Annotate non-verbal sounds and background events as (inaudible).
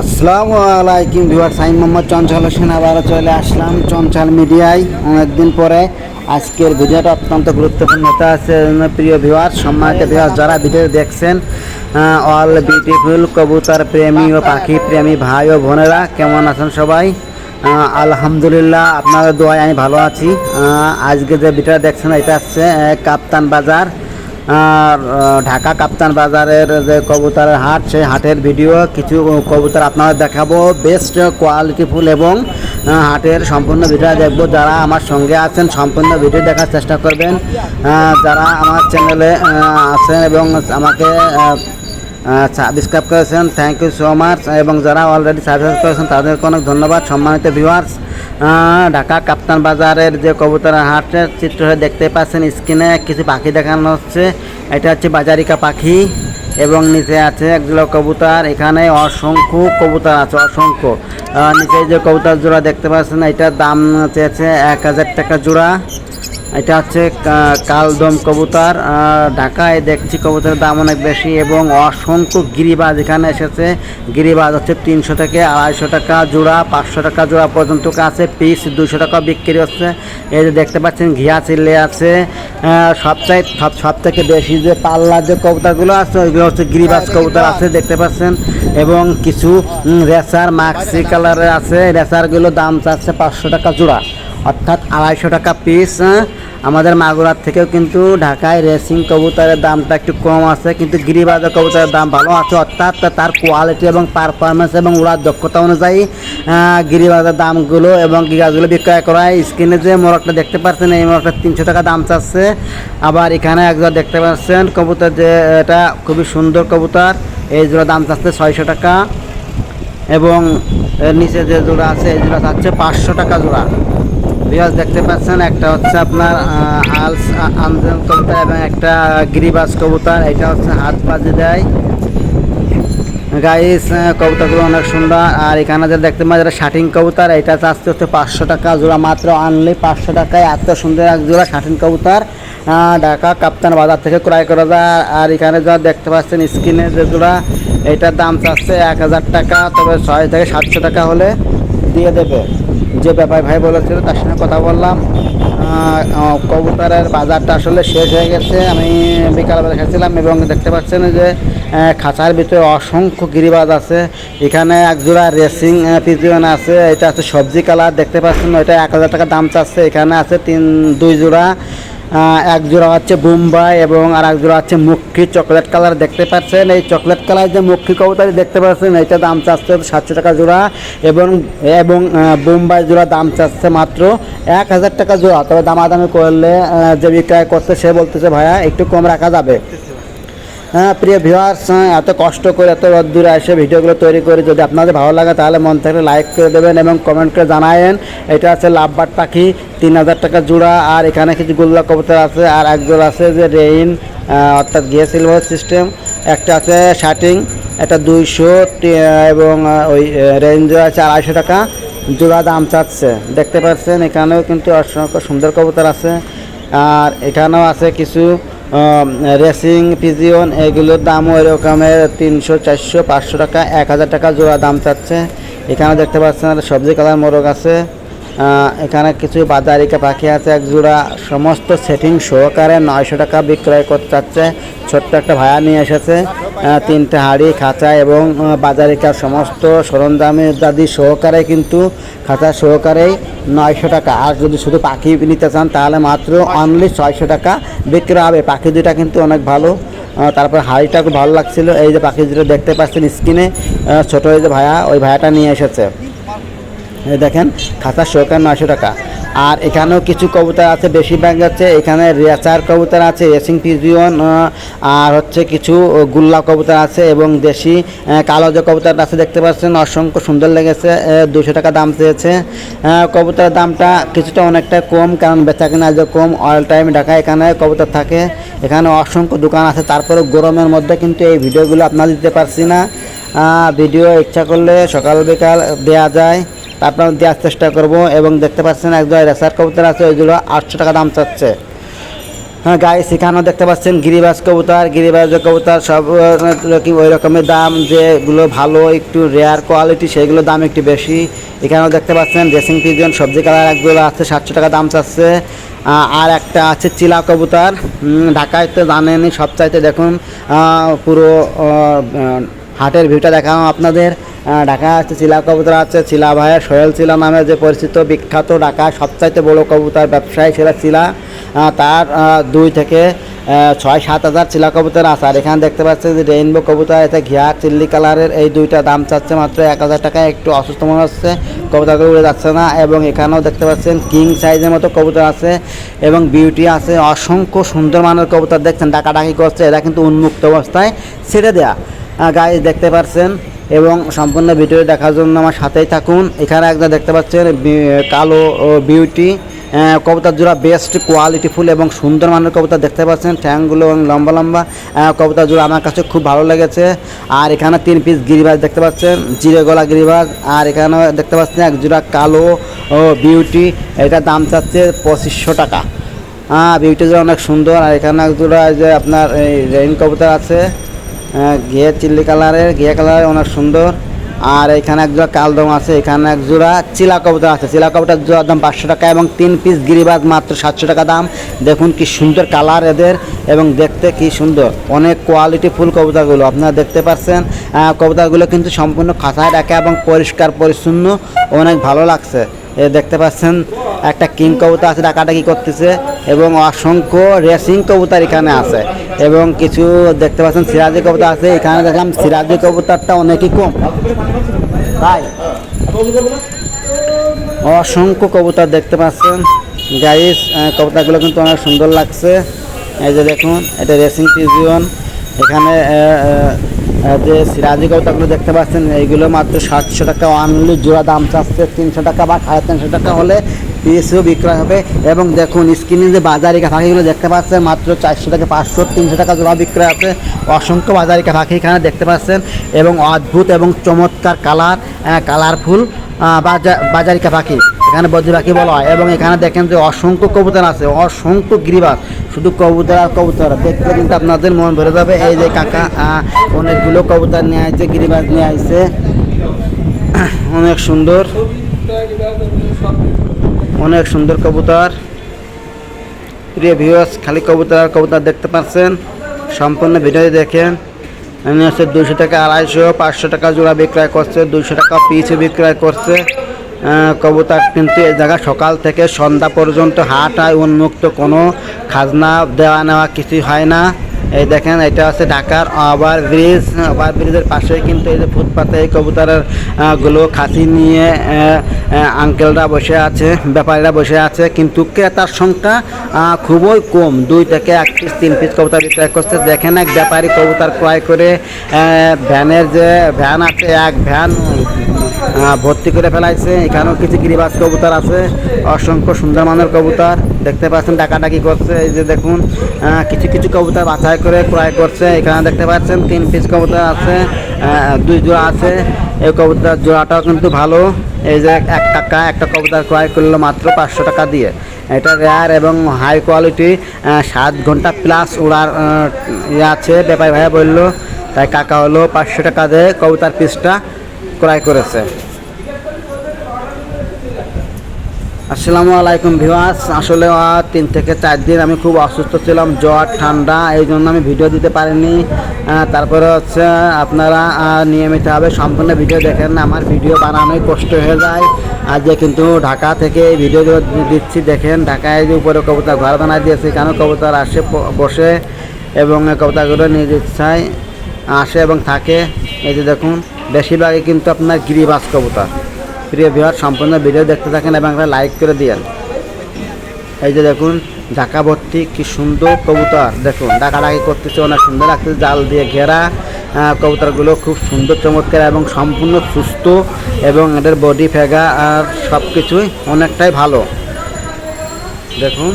আসসালামু আলাইকুম ভিউয়ার সাইম মোহাম্মদ চঞ্চল হোসেন, আবারও চলে আসলাম চঞ্চল মিডিয়ায়। অনেকদিন পরে আজকের ভিডিওটা অত্যন্ত গুরুত্বপূর্ণ। এটা আছে প্রিয় ভিউয়ার সম্মানিত ভিউয়ার যারা ভিডিও দেখছেন অল বিউটিফুল কবুতর প্রেমী ও পাখি প্রেমী ভাই ও বোনেরা, কেমন আছেন সবাই? আলহামদুলিল্লাহ, আপনাদের দোয়ায় আমি ভালো আছি। আজকে যে ভিডিওটা দেখছেন, এটা হচ্ছে কাপ্তান বাজার। ঢাকা কাপ্তান বাজারের যে কবুতরের হাট, সেই হাটের ভিডিও, কিছু কবুতর আপনারা দেখাবো। বেস্ট কোয়ালিটিফুল এবং হাটের সম্পূর্ণ ভিডিও দেখব। যারা আমার সঙ্গে আছেন, সম্পূর্ণ ভিডিও দেখার চেষ্টা করবেন। যারা আমার চ্যানেলে আছেন এবং আমাকে সাবস্ক্রাইব করেছেন থ্যাংক ইউ সো মাচ এবং যারা অলরেডি সাবস্ক্রাইব করেছেন, তাদেরকে অনেক ধন্যবাদ। সম্মানিত ভিউয়ার্স ঢাকা কাপ্তান বাজারের যে কবুতরের হাটের চিত্র দেখতে পাচ্ছেন স্ক্রিনে কিছু পাখি দেখানো হচ্ছে। এটা হচ্ছে বাজারিকা পাখি এবং নিচে আছে একগুলো কবুতর। এখানে অসংখ্য কবুতর আছে, অসংখ্য। নিচে যে কবুতর জোড়া দেখতে পাচ্ছেন, এটার দাম চেয়েছে এক হাজার টাকা জোড়া। এটা হচ্ছে কালদম কবুতর ঢাকায় দেখছি কবুতরের দাম অনেক বেশি এবং অসংখ্য গিরিবাজ এখানে এসেছে। গিরিবাজ হচ্ছে তিনশো থেকে আড়াইশো টাকা জোড়া, পাঁচশো টাকা জোড়া পর্যন্ত আছে পিস দুশো টাকা বিক্রি হচ্ছে। এই যে দেখতে পাচ্ছেন, ঘিয়া চিল্লে আছে। সবচাই, সব থেকে বেশি যে পাল্লার যে কবুতরগুলো আছে, ওইগুলো হচ্ছে গিরিবাজ কবুতর আছে, দেখতে পাচ্ছেন। এবং কিছু রেসার মাক্সি কালারের আছে রেসারগুলো দাম চাচ্ছে পাঁচশো টাকা জোড়া। অর্থাৎ আড়াইশো টাকা পিস আমাদের মাগুরার থেকেও কিন্তু ঢাকায় রেসিং কবুতরের দামটা একটু কম আছে, কিন্তু গিরিবাজার কবুতরের দাম ভালো আছে। অর্থাৎ তার কোয়ালিটি এবং পারফরমেন্স এবং উড়ার দক্ষতা অনুযায়ী গিরিবাজার দামগুলো এবং গিগাজগুলো বিক্রয় করা হয় স্ক্রিনে যে মোরগটা দেখতে পাচ্ছেন, এই মোরগটা তিনশো টাকা দাম চাচ্ছে। আবার এখানে একজন দেখতে পাচ্ছেন, কবুতর যে, এটা খুবই সুন্দর কবুতর। এই জোড়া দাম চাচ্ছে ছয়শো টাকা এবং নিচে যে জোড়া আছে, এই জোড়া চাচ্ছে পাঁচশো টাকা জোড়া। বিয়াস দেখতে পাচ্ছেন, একটা হচ্ছে আপনার আলস, আ- আনজেল কবুতর এবং একটা গিরিবাজ কবুতর। এটা হচ্ছে হাত বাজে দেয়। গাইস কবুতরগুলো অনেক সুন্দর। আর এখানে যে দেখতে পাচ্ছেন যেটা শাটিং কবুতর। এটা চাচ্ছে হচ্ছে পাঁচশো টাকা জোড়া, মাত্র আনলি পাঁচশো টাকায়। এত সুন্দর এক জোড়া শাটিং কবুতর। ঢাকা কাপ্তান বাজার থেকে ক্রয় করা যায়। আর এখানে যা দেখতে পাচ্ছেন স্ক্রিনে যে জোড়া, এটার দাম চাচ্ছে এক হাজার টাকা, তবে ছয় থেকে সাতশো টাকা হলে দিয়ে দেবে। যে ব্যাপারী ভাই বলেছিল তার সঙ্গে কথা বললাম। কবুতরের বাজারটা আসলে শেষ হয়ে গেছে। আমি বিকালবেলা খেয়েছিলাম এবং দেখতে পাচ্ছেন যে খাঁচার ভিতরে অসংখ্য গিরিবাজ আছে। এখানে একজোড়া রেসিং পিজিয়ন আছে। এটা আছে সবজি কালার। দেখতে পাচ্ছেন ওইটা এক হাজার টাকা দাম চাচ্ছে। এখানে আছে তিন, দুই জোড়া। এক জোড়া হচ্ছে বোম্বাই এবং আর এক জোড়া হচ্ছে মুখী চকলেট কালার দেখতে পাচ্ছেন। এই চকলেট কালার যে মুখী কবুতারি দেখতে পাচ্ছেন এটা দাম চাচ্ছে সাতশো টাকা জোড়া এবং এবং বোম্বাই জোড়া দাম চাচ্ছে মাত্র এক হাজার টাকা জোড়া। তবে দামাদামি করলে যে বিক্রয় করছে সে বলতেছে, ভাইয়া, একটু কম রাখা যাবে। হ্যাঁ প্রিয় ভিউয়ার্স এত কষ্ট করে এত রোদ্দুরে এসে ভিডিওগুলো তৈরি করি যদি আপনাদের ভালো লাগে তাহলে মন থেকে লাইক করে দেবেন এবং কমেন্ট করে জানায়েন। এটা আছে লাভবাট পাখি, তিন হাজার টাকা জোড়া, আর এখানে কিছু গোল্লা কবুতর আছে, আর এক জোড়া আছে যে রেইন অর্থাৎ গিয়ে সিলভার সিস্টেম একটা আছে শার্টিং এটা দুইশো এবং ওই রেঞ্জ আছে আড়াইশো টাকা, জোড়া দাম চাচ্ছে। দেখতে পাচ্ছেন, এখানেও কিন্তু অসংখ্য সুন্দর কবুতর আছে। আর এখানেও আছে কিছু রেসিং পিজিয়ন এগুলোর দামও এরকমের তিনশো, চারশো, পাঁচশো টাকা, এক হাজার টাকা জোড়া দাম চাচ্ছে। এখানে দেখতে পাচ্ছেন, সবজি কালার মোরগ আছে। এখানে কিছু বাজারিকা পাখি আছে, এক জোড়া সমস্ত সেটিং সহকারে নয়শো টাকা বিক্রয় করতে চাচ্ছে। ছোট্ট একটা ভাড়া নিয়ে এসেছে তিনটে হাড়ি, খাঁচা এবং বাজারিকার সমস্ত সরঞ্জামে ইত্যাদি সহকারে কিন্তু খাঁচা সহকারেই নয়শো টাকা। আর যদি শুধু পাখি নিতে চান, তাহলে মাত্র অনলি ছয়শো টাকা বিক্রি হবে। পাখি দুটা কিন্তু অনেক ভালো। তারপর হাড়িটা খুব ভালো লাগছিল। এই যে পাখি দুটো দেখতে পাচ্ছেন স্ক্রিনে ছোটো এই যে ভাইয়া, ওই ভাইয়াটা নিয়ে এসেছে। দেখেন খাতা সহকার নয়শো টাকা। আর এখানেও কিছু কবুতর আছে বেশিরভাগ হচ্ছে এখানে রেচার কবুতর আছে রেসিং পিজিয়ন আর হচ্ছে কিছু গুল্লা কবুতর আছে এবং দেশি কালো যে কবুতর আছে দেখতে পাচ্ছেন অসংখ্য সুন্দর লেগেছে দুশো টাকা দাম চেয়েছে। আহ, কবুতরের দামটা কিছুটা অনেকটা কম কারণ বেচা কেনা যে কম অল টাইম ঢাকা এখানে কবুতর থাকে। এখানে অসংখ্য দোকান আছে তারপরে গরমের মধ্যে কিন্তু এই ভিডিওগুলো আপনারা দিতে পারছি না। ভিডিও ইচ্ছা করলে সকাল বিকাল দেওয়া যায়। তারপর দেওয়ার চেষ্টা করব এবং দেখতে পাচ্ছেন একজন রেসার কবুতর আছে, ওইগুলো আটশো টাকা দাম চাচ্ছে। হ্যাঁ গায়ে এখানেও দেখতে পাচ্ছেন গিরিবাজ কবুতর গিরিবাজ কবুতর, সব ওই রকমের দাম, যেগুলো ভালো, একটু রেয়ার কোয়ালিটি সেগুলোর দাম একটু বেশি। এখানেও দেখতে পাচ্ছেন ড্রেসিং পিজন সবজি কালার একগুলো আছে, সাতশো টাকা দাম চাচ্ছে। আর একটা আছে চিলা কবুতর। ঢাকায় তো জানেনই সব চাইতে দেখুন পুরো হাটের ভিউটা দেখাও আপনাদের। ঢাকা আছে চিলা কবুতর আছে চিলা ভাইয়া, সোহেল চিলা নামে যে পরিচিত বিখ্যাত ঢাকা সবচাইতে বড় কবুতর, ব্যবসায়ী সেটা চিলা। তার দুই থেকে ছয়, সাত হাজার চিলা কবুতর আছে। আর এখানে দেখতে পাচ্ছেন যে রেইনবো কবুতর এতে ঘিয়া, চিল্লি কালারের। এই দুইটা দাম চাচ্ছে মাত্র এক হাজার টাকায়। একটু অসুস্থ মনে হচ্ছে, কবুতরগুলো উড়ে যাচ্ছে না। এবং এখানেও দেখতে পাচ্ছেন কিং সাইজের মতো কবুতর আছে এবং বিউটি আছে। অসংখ্য সুন্দর মানের কবুতর দেখছেন। ডাকাডাকি করছে, এরা কিন্তু উন্মুক্ত অবস্থায় ছেড়ে দেয়া। গাড়ি দেখতে পাচ্ছেন এবং সম্পূর্ণ ভিডিও দেখার জন্য আমার সাথেই থাকুন। এখানে একদম দেখতে পাচ্ছেন কালো বিউটি কবুতর জোড়া বেস্ট কোয়ালিটিফুল এবং সুন্দর মানের কবুতর দেখতে পাচ্ছেন। ঠ্যাংগুলো এবং লম্বা লম্বা কবুতর জোড়া আমার কাছে খুব ভালো লেগেছে। আর এখানে তিন পিস গিরিবাজ দেখতে পাচ্ছেন, জিরে গলা গিরিবাজ। আর এখানে দেখতে পাচ্ছেন এক জোড়া কালো বিউটি এটার দাম চাচ্ছে পঁচিশশো টাকা। বিউটি জোড়া অনেক সুন্দর। আর এখানে এক জোড়া যে আপনার এই রেইন কবুতর আছে। ঘিয়ে চিল্লি কালারের, ঘিয়ে কালারের অনেক সুন্দর। আর এখানে এক জোড়া কালদম আছে, এখানে এক জোড়া চিলা কবুতর আছে। চিলা কবুতর জোড়ার দাম পাঁচশো টাকা এবং তিন পিস গিরিবাজ মাত্র সাতশো টাকা দাম। দেখুন কি সুন্দর কালার এদের এবং দেখতে কি সুন্দর। অনেক কোয়ালিটি ফুল কবুতরগুলো, আপনারা দেখতে পাচ্ছেন কবুতরগুলো কিন্তু সম্পূর্ণ খাঁচায় রাখা এবং পরিষ্কার, পরিচ্ছন্ন, অনেক ভালো লাগছে। এ দেখতে পাচ্ছেন, একটা কিং কবুতর আছে, ডাকাডাকি করতেছে। এবং অসংখ্য রেসিং কবুতর এখানে আছে। এবং কিছু দেখতে পাচ্ছেন, সিরাজি কবুতর আছে। এখানে দেখলাম সিরাজি কবুতরটা অনেকই কম। তাই অসংখ্য কবুতর দেখতে পাচ্ছেন। গাইস কবুতরগুলো কিন্তু অনেক সুন্দর লাগছে। এই যে দেখুন, এটা রেসিং পিজিয়ন এখানে যে সিরাজি কবুতরগুলো দেখতে পাচ্ছেন, এইগুলো মাত্র সাতশো টাকা অনলি জোড়া দাম চাচ্ছে তিনশো টাকা বা সাড়ে তিনশো টাকা হলে পিসও বিক্রয় হবে। এবং দেখুন, স্ক্রিনে যে বাজারিকা পাখিগুলো দেখতে পাচ্ছেন, মাত্র চারশো থেকে পাঁচশো, তিনশো টাকা জোড়া বিক্রয় আছে। অসংখ্য বাজারিকা পাখি এখানে দেখতে পাচ্ছেন। এবং অদ্ভুত এবং চমৎকার কালার কালারফুল বাজা বাজারিকা পাখি। এখানে বদ্রি পাখি বলা হয়। এবং এখানে দেখেন যে অসংখ্য কবুতর আছে, অসংখ্য গিরিবাস শুধু কবুতর আর কবুতর দেখলে কিন্তু আপনাদের মন ভরে যাবে। এই যে কাকা অনেকগুলো কবুতর নিয়ে আসছে গিরিবাস নিয়ে আসছে (clears throat) অনেক সুন্দর। অনেক সুন্দর কবুতর। প্রিয় ভিউয়ার্স খালি কবুতর কবুতর দেখতে পাচ্ছেন। সম্পূর্ণ ভিডিও দেখেন। এখানে হচ্ছে দুশো টাকা, আড়াইশো, পাঁচশো টাকা জোড়া বিক্রয় করছে দুশো টাকা পিছু বিক্রয় করছে। কবুতর কিন্তু এই জায়গা সকাল থেকে সন্ধ্যা পর্যন্ত হাট হয় উন্মুক্ত, কোনো খাজনা দেওয়া নেওয়া কিছুই হয় না। এই দেখেন, এটা আছে ঢাকার ওভার ব্রিজ। ওভার ব্রিজের পাশে কিন্তু এই যে ফুটপাতে এই কবুতরেরগুলো খাসি নিয়ে আঙ্কেলরা বসে আছে, ব্যাপারীরা বসে আছে। কিন্তু ক্রেতার সংখ্যা খুবই কম। দুই থেকে এক পিস তিন পিস কবুতর বিক্রয় করছে। দেখেন এক ব্যাপারী কবুতর ক্রয় করে ভ্যানের যে, ভ্যান আছে, এক ভ্যান ভর্তি করে ফেলাইছে। এখানেও কিছু গিরিবাজ কবুতর আছে। অসংখ্য সুন্দর মানের কবুতর। দেখতে পাচ্ছেন ডাকাডাকি করছে। এই যে দেখুন আহ, কিছু কিছু কবুতর বাছাই করে ক্রয় করছে। এখানে দেখতে পাচ্ছেন তিন পিস কবুতর আছে আহ, দুই জোড়া আছে। এই কবুতর জোড়াটাও কিন্তু ভালো। এই যে এক টাকা একটা কবুতর ক্রয় করল মাত্র পাঁচশো টাকা দিয়ে। এটা রেয়ার এবং হাই কোয়ালিটি সাত ঘণ্টা প্লাস ওড়ার ইয়ে আছে। ব্যাপারী ভাইয়া বলল তাই কাকা হলো পাঁচশো টাকা দিয়ে কবুতর পিসটা ক্রয় করেছে। আসসালামু আলাইকুম ভিওয়াস আসলে তিন থেকে চার দিন আমি খুব অসুস্থ ছিলাম, জ্বর, ঠান্ডা, এই জন্য আমি ভিডিও দিতে পারিনি। তারপরে হচ্ছে আপনারা নিয়মিতভাবে সম্পূর্ণ ভিডিও দেখেন, আমার ভিডিও বানানোই কষ্ট হয়ে যায়। আজকে কিন্তু ঢাকা থেকে ভিডিওগুলো দিচ্ছি, দেখেন, ঢাকায় যে উপরে কবুতর ঘর বানায় দিয়েছে কেন কবুতর আসে বসে এবং এই কবুতরগুলো নিজ ইচ্ছায় আসে এবং থাকে। এই যে দেখুন বেশিরভাগই কিন্তু আপনার গিরিবাস কবুতর। প্রিয় বিহার সম্পূর্ণ ভিডিও দেখতে থাকেন এবং একটা লাইক করে দিয়েন। এই যে দেখুন, ঢাকা ভর্তি কি সুন্দর কবুতর। দেখুন ডাকাডাকি করতেছে, অনেক সুন্দর লাগতেছে, জাল দিয়ে ঘেরা কবুতরগুলো খুব সুন্দর, চমৎকার এবং সম্পূর্ণ সুস্থ এবং এদের বডি ফেগা আর সব কিছুই অনেকটাই ভালো। দেখুন